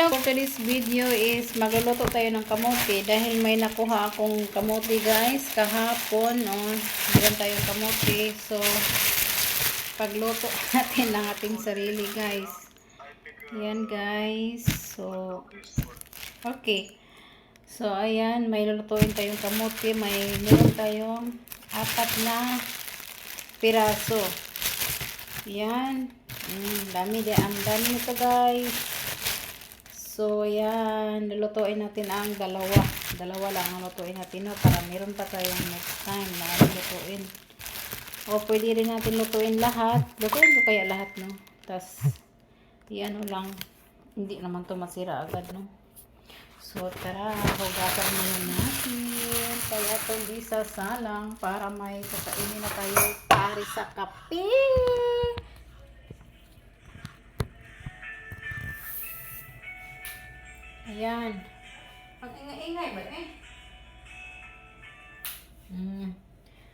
vlog for today's video is magluluto tayo ng kamote dahil may nakuha akong kamote guys. Kahapon oh, meron tayong kamote. So pagluto natin ng ating sarili guys. Yan guys. So okay. So ayan may lulutuin tayong kamote. May meron tayong apat na piraso. Yan mm, dami de ang dami nito guys So, yan. Lulutuin natin ang dalawa. Dalawa lang ang lutuin natin. No? Para meron pa tayong next time na lutuin. O, pwede rin natin lutuin lahat. Lutuin ko kaya lahat, no? Tapos, ano lang. Hindi naman to masira agad, no? So, tara. Hugasan muna natin. Kaya itong isa salang para may kakainin na tayo pari sa kape. Ayan. Pag ingay-ingay ba eh? Mm.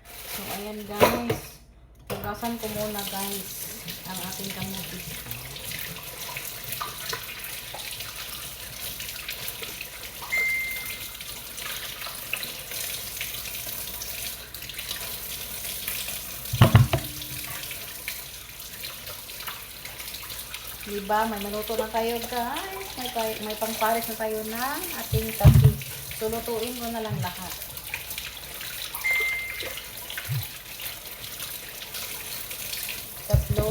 So, ayan guys. Hugasan ko muna guys ang ating kamuti. Diba? May maluto na tayo guys. May, tayo, may pangpares na tayo ng ating tapi. So, lutuin ko na lang lahat. Tatlo.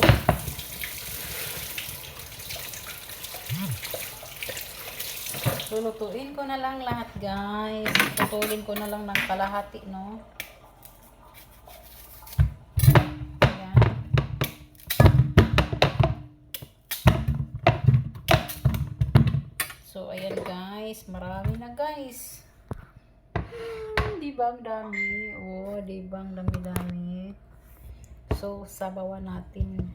So, lutuin ko na lang lahat guys. Tutulin ko na lang ng kalahati, no? Guys. Marami na guys. Hmm, di ba ang dami? Oo, di ba ang dami-dami? So, sabawan natin.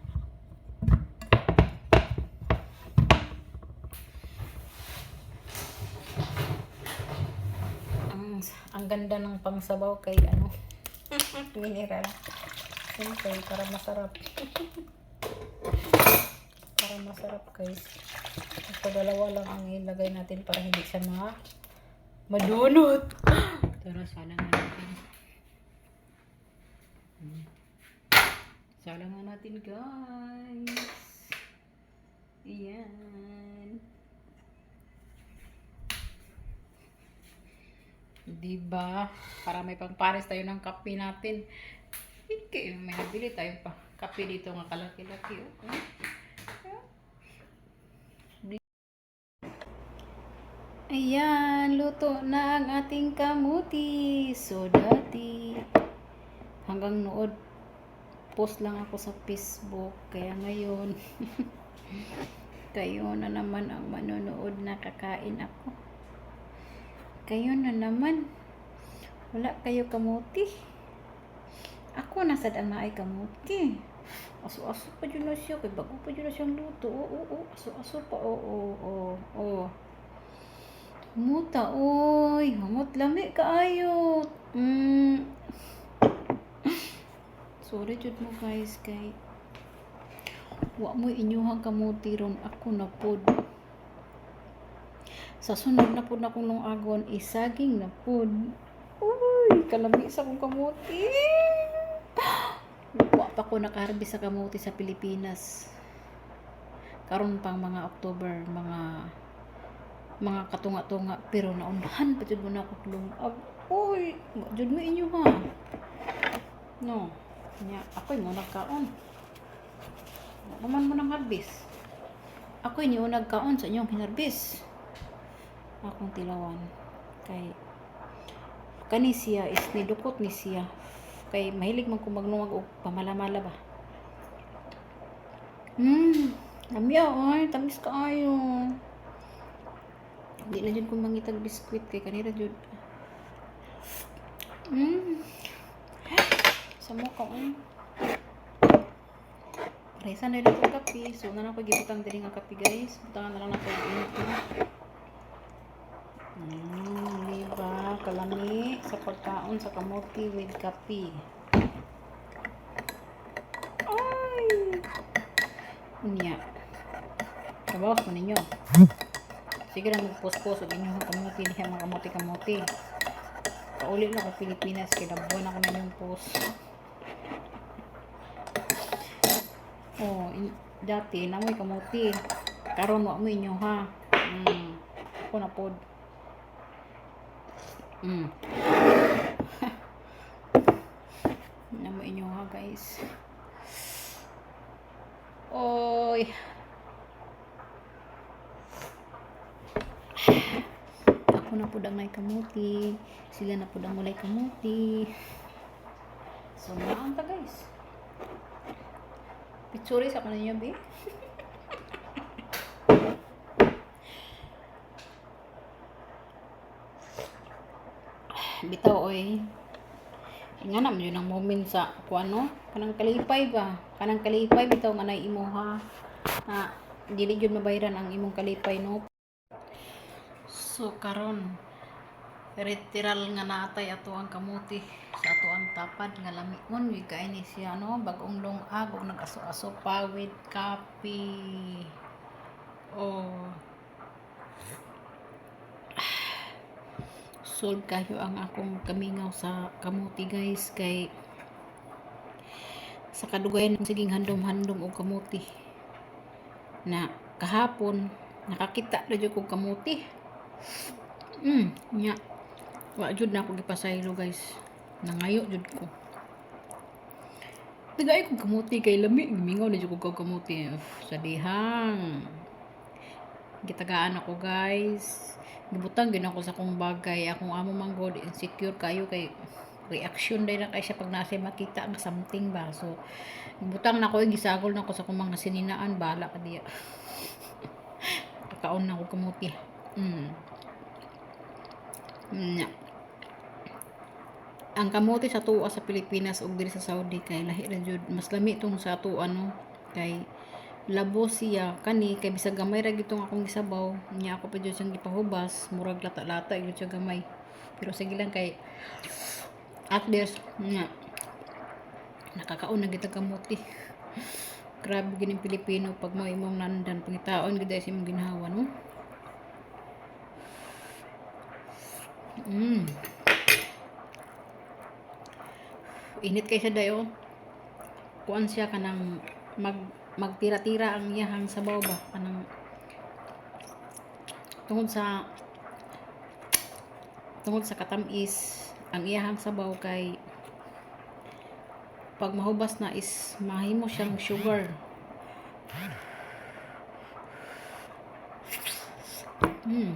Ang, ang ganda ng pangsabaw kay ano, mineral. Siyempre, para masarap. para masarap guys. Ito dalawa lang ang ilagay natin para hindi siya ma madunot. Tara, sana nga natin. Hmm. Sala nga natin guys. Ayan. Diba? Para may pangpares tayo ng kape natin. Okay, may nabili tayo pa. Kape dito nga kalaki-laki. Okay. Ayan, luto na ang ating kamuti. So, dati, hanggang nood, post lang ako sa Facebook. Kaya ngayon, kayo na naman ang manonood na kakain ako. Kayo na naman. Wala kayo kamuti. Ako nasa daan na ay kamuti. Aso-aso pa dyan na siya. Kaya bago pa dyan na siyang luto. Oo, oo. Aso-aso pa. Oo, oo, oo. oo. Muta, oy. Hamot lami kaayo. Mm. Sorry jud mo guys kay wa mo inyuhang kamuti ron ako na pod. Sa sunod na pod na kong nung agon isaging na pod. Uy, kalami sa kong kamuti. Wa pa ko nakaharbi sa kamuti sa Pilipinas. Karon pang mga October, mga mga katunga-tunga pero naunahan pa jud mo na ako lumab. Uy, wa jud mo inyo ha. No. Nya, ako'y mo nagkaon. Naman mo nang harbis. Ako'y niyo nagkaon sa inyong hinarbis. Akong tilawan. Kay kani siya is nidukot ni siya. Kay mahilig man ko magnungag og pamalamala ba. Hmm, lamya ay, tamis kaayo. Hindi na dyan kong mangitag biskwit kay kanira dyan. Mm. Sa mukha um. Resa na dito kape. So, na lang pag-ibutang din ang kape guys. Butangan na lang natin ang init ko. Mm, diba? Kalami sa pagkaon sa kamote with kape. Ay! Unya. Trabaho ko ninyo. Sige na magpuspos ug inyong kamuti diha mga kamuti kamuti pauli na ako Pilipinas. Kay nabuan ako na yung post oh dati namoy kamuti. Karon mo inyo ha? Mm. ako na pod. Mm. namoy inyo ha guys? Oy ako na po ang may kamuti. Sila na po ang mulay kamuti. So naan ta guys. Pitsuri sa kanina be bitaw oy. Nga naman yun ang moment sa kuano kanang kalipay ba? Kanang kalipay bitaw nga nay imo ha? Na dili jud mabayran ang imong kalipay no So karon literal nga natay ato ang kamuti sa ato ang tapad nga lamion wi kay ni siya no bagong lungag ug nag-aso-aso pa with coffee. Oh. Solve kayo ang akong kamingaw sa kamuti guys kay sa kadugayan siging handom-handom og kamuti na kahapon nakakita na jud kog kamuti Mm, nya. Wa jud na ako gipasaylo guys. Nangayo jud ko. Tagay ko kamuti kay lami, gimingaw na jud ko kamuti. Sa dihang. Gitagaan ako guys. Gibutang gid ako sa kong bagay. Akong amo man god insecure kayo kay reaction day na kay siya pag nasa makita ang something ba. So, gibutang na ako gisagol na ako sa kong mga sininaan bala ka diya. Kaon na ako kamuti. Mm. Ang kamote sa tuwa sa Pilipinas ug diri sa Saudi kay lahi ra jud mas lami tong sa tuwa no? Kay labo siya. Kani kay bisag gamay ra gitong akong gisabaw nya ako pa jud siyang gipahubas. Murag lata-lata gyud siya gamay. Pero sige lang kay at least nya nakakaon na gitag kamote. Grabe gining Pilipino pag mo imong nandan pangitaon gid sa imong ginhawa no Mm. Init kay siya dayo. Kuan siya kanang mag magtira-tira ang iyahang sabaw ba kanang tungod sa tungod sa katamis ang iyahang sabaw kay pag mahubas na is mahimo siyang sugar. Mm.